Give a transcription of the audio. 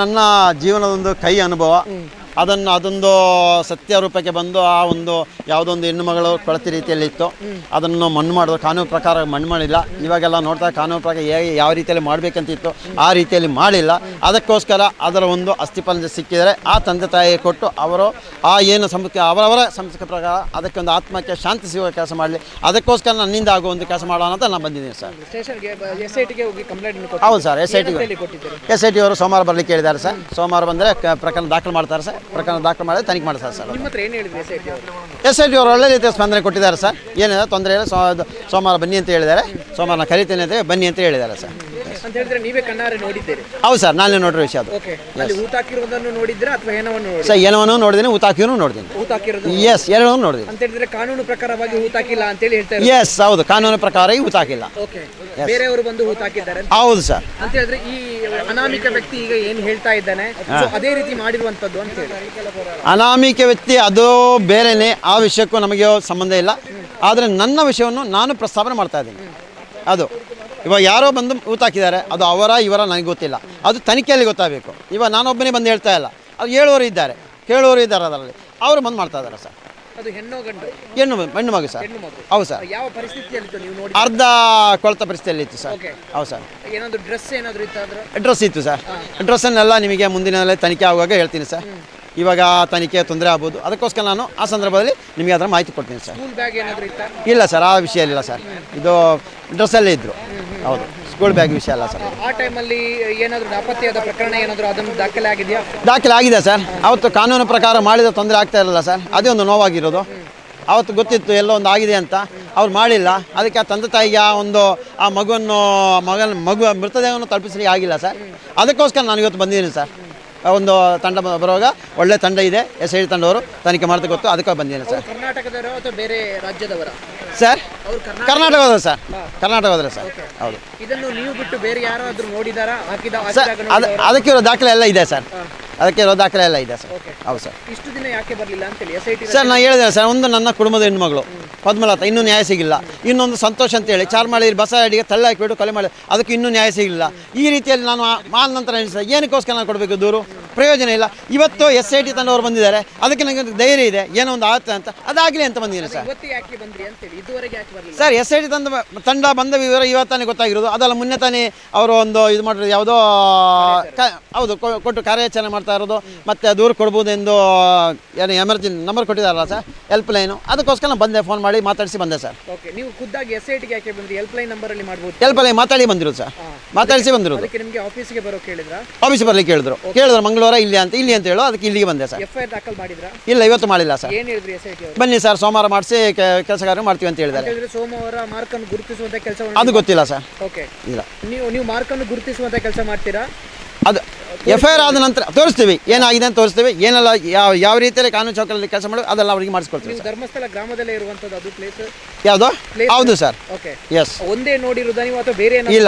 ನನ್ನ ಜೀವನದೊಂದು ಕೈ ಅನುಭವ. ಅದನ್ನು ಅದೊಂದು ಸತ್ಯ ರೂಪಕ್ಕೆ ಬಂದು ಆ ಒಂದು ಯಾವುದೋ ಒಂದು ಹೆಣ್ಣು ಮಗಳು ಕೊಳತಿ ರೀತಿಯಲ್ಲಿ ಇತ್ತು. ಅದನ್ನು ಮಣ್ಣು ಮಾಡೋದು ಕಾನೂನು ಪ್ರಕಾರ ಮಣ್ಣು ಮಾಡಿಲ್ಲ. ಇವಾಗೆಲ್ಲ ನೋಡ್ತಾ ಕಾನೂನು ಪ್ರಕಾರ ಹೇಗೆ ಯಾವ ರೀತಿಯಲ್ಲಿ ಮಾಡಬೇಕಂತಿತ್ತು ಆ ರೀತಿಯಲ್ಲಿ ಮಾಡಿಲ್ಲ. ಅದಕ್ಕೋಸ್ಕರ ಅದರ ಒಂದು ಅಸ್ಥಿಪಂಜ ಸಿಕ್ಕಿದರೆ ಆ ತಂದೆ ತಾಯಿಗೆ ಕೊಟ್ಟು ಅವರು ಆ ಏನು ಸಂಸ್ಕೃತಿ ಅವರವರ ಸಂಸ್ಕೃತಿ ಪ್ರಕಾರ ಅದಕ್ಕೆ ಒಂದು ಆತ್ಮಕ್ಕೆ ಶಾಂತಿ ಸಿಗುವ ಕೆಲಸ ಮಾಡಲಿ. ಅದಕ್ಕೋಸ್ಕರ ನನ್ನಿಂದ ಆಗುವ ಒಂದು ಕೆಲಸ ಮಾಡೋಣ ಅಂತ ನಾನು ಬಂದಿದ್ದೀನಿ ಸರ್. ಹೌದು sir S I T S I T ಅವರು ಸೋಮವಾರ ಬರಲಿಕ್ಕೆ ಹೇಳಿದ್ದಾರೆ ಸರ್. ಸೋಮವಾರ ಬಂದರೆ ಪ್ರಕರಣ ದಾಖಲು ಮಾಡ್ತಾರೆ ಸರ್. ಪ್ರಕರಣ ದಾಖಲು ಮಾಡಿ ತನಿಖೆ ಮಾಡ್ತಾರೆ ಸರ್. ಎಸ್ ಐ ಟಿ ಅವರು? ಒಳ್ಳೆ ರೀತಿಯ ಸ್ಪಂದನೆ ಕೊಟ್ಟಿದ್ದಾರೆ ಸರ್. ಏನಿದೆ ತೊಂದರೆ ಇಲ್ಲ ಸೋಮವಾರ ಬನ್ನಿ ಅಂತ ಹೇಳಿದ್ದಾರೆ. ಸೋಮವಾರ ಕರಿತೇನೆ ಅಂತ ಬನ್ನಿ ಅಂತ ಹೇಳಿದ್ದಾರೆ ಸರ್. ಅಂತ ಹೇಳಿದ್ರೆ ನೀವೇ ಕಣ್ಣಾರೆ ನೋಡಿದ್ದೀರಿ. ಹೌದು ಸರ್ ನಾನೇ ನೋಡಿರೋ ವಿಷಯ ಅದು. ಓಕೆ ಅಲ್ಲಿ ಊಟ ಹಾಕಿರೋದನ್ನು ನೋಡಿದ್ರೆ ಅಥವಾ ಏನವನ್ನು ನೋಡಿ ಸರ್ ಏನವನ್ನೂ ನೋಡಿದ್ದೀನಿ ಹಾಕಿರೋದು ಎಸ್ ಎರಡೂ ನೋಡಿದ್ದೀನಿ. ಅಂತ ಹೇಳಿದ್ರೆ ಕಾನೂನು ಪ್ರಕಾರವಾಗಿ ಊಟ ಹಾಕಿಲ್ಲ ಅಂತೇಳಿ ಹೇಳ್ತಾರೆ ಎಸ್ ಹೌದು ಕಾನೂನು ಪ್ರಕಾರ ಈ ಊತಾಕಿಲ್ಲ ಓಕೆ ಬೇರೆಯವರು ಬಂದು ಊಟ ಹಾಕಿದ್ದಾರೆ ಹೌದು ಸರ್. ಅಂತ ಹೇಳಿದ್ರೆ ಈ ಅನಾಮಿಕ ವ್ಯಕ್ತಿ ಈಗ ಏನ್ ಹೇಳ್ತಾ ಇದ್ದಾನೆ? ಅದೇ ರೀತಿ ಮಾಡಿರುವಂತದ್ದು ಅಂತ ಹೇಳಿ. ಅನಾಮಿಕ ವ್ಯಕ್ತಿ ಅದು ಬೇರೆಯೇ ಆ ವಿಷಯಕ್ಕೂ ನಮಗೆ ಸಂಬಂಧ ಇಲ್ಲ. ಆದರೆ ನನ್ನ ವಿಷಯವನ್ನು ನಾನು ಪ್ರಸ್ತಾವನೆ ಮಾಡ್ತಾ ಇದ್ದೀನಿ. ಅದು. ಇವಾಗ ಯಾರೋ ಬಂದು ಊತಾಕಿದ್ದಾರೆ ಅದು ಅವರ ಇವರ ನನಗೆ ಗೊತ್ತಿಲ್ಲ. ಅದು ತನಿಖೆಯಲ್ಲಿ ಗೊತ್ತಾಗಬೇಕು. ಇವಾಗ ನಾನೊಬ್ಬನೇ ಬಂದು ಹೇಳ್ತಾ ಇಲ್ಲ. ಅದು ಹೇಳುವವರು ಇದ್ದಾರೆ. ಕೇಳುವವರು ಇದ್ದಾರೆ ಅದರಲ್ಲಿ. ಅವರು ಬಂದು ಮಾಡ್ತಾ ಇದ್ದಾರೆ ಸರ್. ಅದು ಹೆಣ್ಣು ಗಂಡು? ಹೆಣ್ಣು ಹೆಣ್ಣು ಮಗು ಸರ್. ಹೌದು ಸರ್. ಯಾವ ಪರಿಸ್ಥಿತಿಯಲ್ಲಿ ನೀವು ನೋಡಿ ಅರ್ಧ ಕೊಳತ ಪರಿಸ್ಥಿತಿಯಲ್ಲಿ ಇತ್ತು ಸರ್. ಹೌದು ಸರ್. ಏನಾದ್ರು ಡ್ರೆಸ್ ಏನಾದರೂ ಇತ್ತು ಅಡ್ರೆಸ್ ಇತ್ತು ಸರ್. ಅಡ್ರೆಸ್ಸನ್ನೆಲ್ಲ ನಿಮಗೆ ಮುಂದಿನ ತನಿಖೆ ಆಗುವಾಗ ಹೇಳ್ತೀನಿ ಸರ್. ಇವಾಗ ತನಿಖೆ ತೊಂದರೆ ಆಗ್ಬೋದು. ಅದಕ್ಕೋಸ್ಕರ ನಾನು ಆ ಸಂದರ್ಭದಲ್ಲಿ ನಿಮಗೆ ಅದರ ಮಾಹಿತಿ ಕೊಡ್ತೀನಿ ಸರ್. ಇಲ್ಲ ಸರ್ ಆ ವಿಷಯ ಇಲ್ಲ ಸರ್. ಇದು ಡ್ರೆಸ್ಸಲ್ಲೇ ಇದ್ದರು ಹೌದು. ಸ್ಕೂಲ್ ಬ್ಯಾಗ್ ವಿಷಯ ಅಲ್ಲ ಸರ್. ಆ ಟೈಮಲ್ಲಿ ಏನಾದರೂ ನಾಪತ್ತೆಯಾದ ಪ್ರಕರಣ ಏನಾದರೂ ಅದನ್ನು ದಾಖಲೆ ಆಗಿದೆಯಾ ದಾಖಲೆ ಆಗಿದೆ ಸರ್. ಅವತ್ತು ಕಾನೂನು ಪ್ರಕಾರ ಮಾಡಿದ ತೊಂದರೆ ಆಗ್ತಾ ಇರಲ್ಲ ಸರ್. ಅದೇ ಒಂದು ನೋವಾಗಿರೋದು. ಅವತ್ತು ಗೊತ್ತಿತ್ತು ಎಲ್ಲೋ ಒಂದು ಆಗಿದೆ ಅಂತ. ಅವ್ರು ಮಾಡಿಲ್ಲ. ಅದಕ್ಕೆ ಆ ತಂದೆ ತಾಯಿಗೆ ಆ ಒಂದು ಆ ಮಗುವನ್ನು ಮಗನ ಮಗು ಮೃತದೇಹವನ್ನು ತಲುಪಿಸಲಿಕ್ಕೆ ಆಗಿಲ್ಲ ಸರ್. ಅದಕ್ಕೋಸ್ಕರ ನಾನು ಇವತ್ತು ಬಂದಿದ್ದೀನಿ ಸರ್. ಒಂದು ತಂಡ ಬರುವಾಗ ಒಳ್ಳೆ ತಂಡ ಇದೆ. ಎಸ್ ಐ ತಂಡವರು ತನಿಖೆ ಮಾಡ್ತಾ ಗೊತ್ತು. ಅದಕ್ಕೆ ಬಂದಿದ್ದೀನಿ ಸರ್. ಕರ್ನಾಟಕದವರು ಅಥವಾ ಬೇರೆ ರಾಜ್ಯದವರ? ಸರ್ ಕರ್ನಾಟಕದ ಸರ್. ಕರ್ನಾಟಕದ ಸರ್. ಹೌದು. ಇದನ್ನು ನೀವು ಬಿಟ್ಟು ಬೇರೆ ಯಾರಾದ್ರೂ ನೋಡಿದಾರಾ? ಹಾಕಿದ? ಸರ್ ಅದು ಅದಕ್ಕೆ ಇರೋ ದಾಖಲೆ ಎಲ್ಲ ಇದೆ ಸರ್. ಅದಕ್ಕೆ ಇರೋ ದಾಖಲೆ ಎಲ್ಲ ಇದೆ ಸರ್. ಹೌದು ಸರ್. ಇಷ್ಟು ದಿನ ಯಾಕೆ ಬರಲಿಲ್ಲ ಅಂತೇಳಿ? ಎಸ್ ಐ ಟಿ ಸರ್ ನಾನು ಹೇಳಿದೆ ಸರ್ ಒಂದು ನನ್ನ ಕುಟುಂಬದ ಹೆಣ್ಮಗಳು ಪದ್ಮಲತಾ ಇನ್ನೂ ನ್ಯಾಯ ಸಿಗಿಲ್ಲ. ಇನ್ನೊಂದು ಸಂತೋಷ್ ಅಂತೇಳಿ ಚಾರ್ಮಾಳಿ ಬಸ ಅಡಿಗೆ ತಳ್ಳ ಹಾಕಿಬಿಟ್ಟು ಕೊಲೆ ಮಾಡಿ ಅದಕ್ಕೆ ಇನ್ನೂ ನ್ಯಾಯ ಸಿಗಿಲ್ಲ. ಈ ರೀತಿಯಲ್ಲಿ ನಾನು ಮಾಲ್ ನಂತರ ಸರ್ ಏನಕ್ಕೋಸ್ಕರ ನಾನು ಕೊಡಬೇಕು ದೂರು? ಪ್ರಯೋಜನ ಇಲ್ಲ. ಇವತ್ತು ಎಸ್ ಐ ಟಿ ತಂಡವರು ಬಂದಿದ್ದಾರೆ. ಅದಕ್ಕೆ ನನಗೆ ಧೈರ್ಯ ಇದೆ. ಏನೋ ಒಂದು ಆಗುತ್ತೆ ಅಂತ. ಅದಾಗಲಿ ಅಂತ ಬಂದಿದ್ದೀನಿ sir. Sir S I T ತಂಡ ತಂಡ ಬಂದ ವಿವರ ಇವತ್ತಾನೆ ಗೊತ್ತಾಗಿರೋದು. ಅದಲ್ಲ ಮುನ್ನೆ ತಾನೇ ಅವರು ಒಂದು ಇದು ಮಾಡಿರೋದು ಯಾವುದೋ ಹೌದು ಕೊಟ್ಟು ಕಾರ್ಯಾಚರಣೆ ಮಾಡ್ತಾ ಇರೋದು. ಮತ್ತೆ ದೂರ ಕೊಡ್ಬೋದೆಂದು ಏನು ಎಮರ್ಜೆನ್ಸಿ ನಂಬರ್ ಕೊಟ್ಟಿದ್ದಾರಲ್ಲ ಸರ್ ಹೆಲ್ಪ್ ಲೈನು ಅದಕ್ಕೋಸ್ಕರ ನಾನು ಬಂದೆ ಫೋನ್ ಮಾಡಿ ಮಾತಾಡಿಸಿ ಬಂದೆ ಸರ್. ಓಕೆ ನೀವು ಖುದ್ದಾಗಿ ಎಸ್ ಐ ಟಿಗೆ ಯಾಕೆ ಬಂದ್ರಿ? ಹೆಲ್ಪ್ ಲೈನ್ ನಂಬರಲ್ಲಿ ಮಾಡ್ಬೋದು. ಹೆಲ್ಪ್ ಲೈನ್ ಮಾತಾಡಿ ಬಂದಿರೋದು ಸರ್. ಮಾತಾಡಿಸಿ ಬಂದಿರೋದು. ನಿಮಗೆ ಆಫೀಸಿಗೆ ಬರೋ ಕೇಳಿದ್ರ? ಆಫೀಸ್ ಬರಲಿ ಹೇಳಿದ್ರು ಕೇಳಿದ್ರು. ಮಂಗಳವಾರ ಇಲ್ಲಿ ಅಂತ ಇಲ್ಲಿ ಅಂತ ಹೇಳೋ ಅದಕ್ಕೆ ಇಲ್ಲಿಗೆ ಬಂದೆ ಸರ್. ಎಫ್ ಐ ದಾಖಲ್ ಮಾಡಿದ್ರಾ? ಇಲ್ಲ ಇವತ್ತು ಮಾಡಿಲ್ಲ ಸರ್. ಏನ್ ಹೇಳಿದ್ರಿ ಎಸ್ ಐ ಟಿ ಅವರು? ಬನ್ನಿ ಸರ್ ಸೋಮವಾರ ಮಾಡಿಸಿ ಕೆಲಸ ಕಾರ್ಯ ಮಾಡ್ತೀವಿ ಅಂತ ಹೇಳಿದ್ದಾರೆ. ಹೇಳಿದ್ರೆ ಸೋಮವಾರ ಮಾರ್ಕ್ ಅನ್ನು ಕೆಲಸ ಅದು ಗೊತ್ತಿಲ್ಲ ಸರ್. ಓಕೆ ಇಲ್ಲ. ನೀವು ನೀವು ಮಾರ್ಕ್ ಅನ್ನು ಗುರುತಿಸುವಂತ ಕೆಲಸ ಮಾಡ್ತೀರಾ? ಅದು ಎಫ್ ಐ ಆರ್ ಆದ ನಂತರ ತೋರಿಸ್ತೀವಿ ಏನಾಗಿದೆ ಅಂತ ತೋರಿಸ್ತೀವಿ ಏನೆಲ್ಲ ಯಾವ ಯಾವ ರೀತಿಯಲ್ಲಿ ಕಾನೂನು ಚೌಕಲ್ಲಿ ಕೆಲಸ ಮಾಡೋದು ಅದೆಲ್ಲ ಅವರಿಗೆ ಮಾಡಿಸ್ಕೊಡ್ತೀವಿ ನೀವು ಸರ್. ಧರ್ಮಸ್ಥಳ ಗ್ರಾಮದಲ್ಲೇ ಇರುವಂತದ್ದು ಅದು ಪ್ಲೇಸ್ ಯಾವುದು? ಹೌದು ಸರ್. ಓಕೆ ಎಸ್ ಒಂದೇ ನೋಡಿರುವುದಾ ನೀವು ಅಥವಾ ಬೇರೆ ಏನಾದ್ರು ಇಲ್ಲ.